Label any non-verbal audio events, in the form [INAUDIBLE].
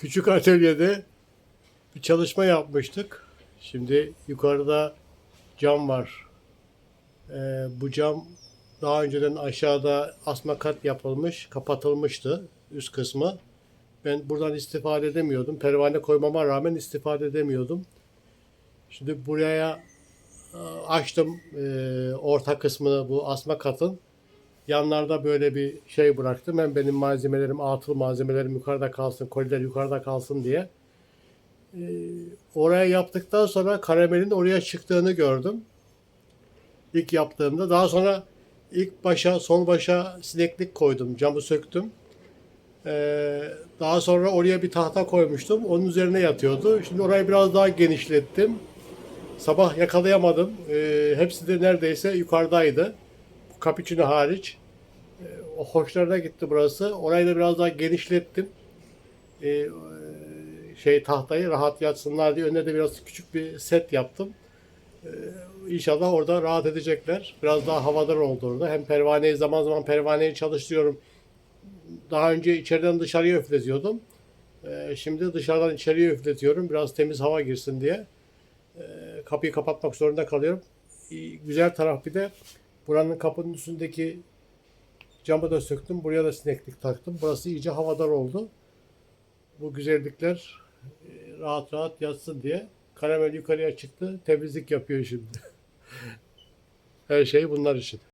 Küçük atölyede bir çalışma yapmıştık. Şimdi yukarıda cam var. Ee, bu cam daha önceden aşağıda asma kat yapılmış, kapatılmıştı üst kısmı. Ben buradan istifade edemiyordum. Pervane koymama rağmen istifade edemiyordum. Şimdi buraya e, açtım e, orta kısmını bu asma katın. Yanlarda böyle bir şey bıraktım. Hem benim malzemelerim, atıl malzemelerim yukarıda kalsın, koliler yukarıda kalsın diye. Ee, oraya yaptıktan sonra karamelin oraya çıktığını gördüm. İlk yaptığımda. Daha sonra ilk başa, sol başa sineklik koydum. Camı söktüm. Ee, daha sonra oraya bir tahta koymuştum. Onun üzerine yatıyordu. Şimdi orayı biraz daha genişlettim. Sabah yakalayamadım. Ee, hepsi de neredeyse yukarıdaydı. Cappuccino hariç. Ee, o hoşlarına gitti burası. Orayı da biraz daha genişlettim. Ee, şey tahtayı rahat yatsınlar diye önüne de biraz küçük bir set yaptım. Ee, İnşallah orada rahat edecekler. Biraz daha havadar oldu orada. Hem pervaneyi zaman zaman pervaneyi çalıştırıyorum. Daha önce içeriden dışarıya üfletiyordum. Ee, Şimdi dışarıdan içeriye üfletiyorum. Biraz temiz hava girsin diye. Ee, Kapıyı kapatmak zorunda kalıyorum. Güzel taraf bir de buranın kapının üstündeki camı da söktüm. Buraya da sineklik taktım. Burası iyice havadar oldu. Bu güzellikler e, rahat rahat yatsın diye. Karamel yukarıya çıktı. Temizlik yapıyor şimdi. [LAUGHS] Her şey bunlar için.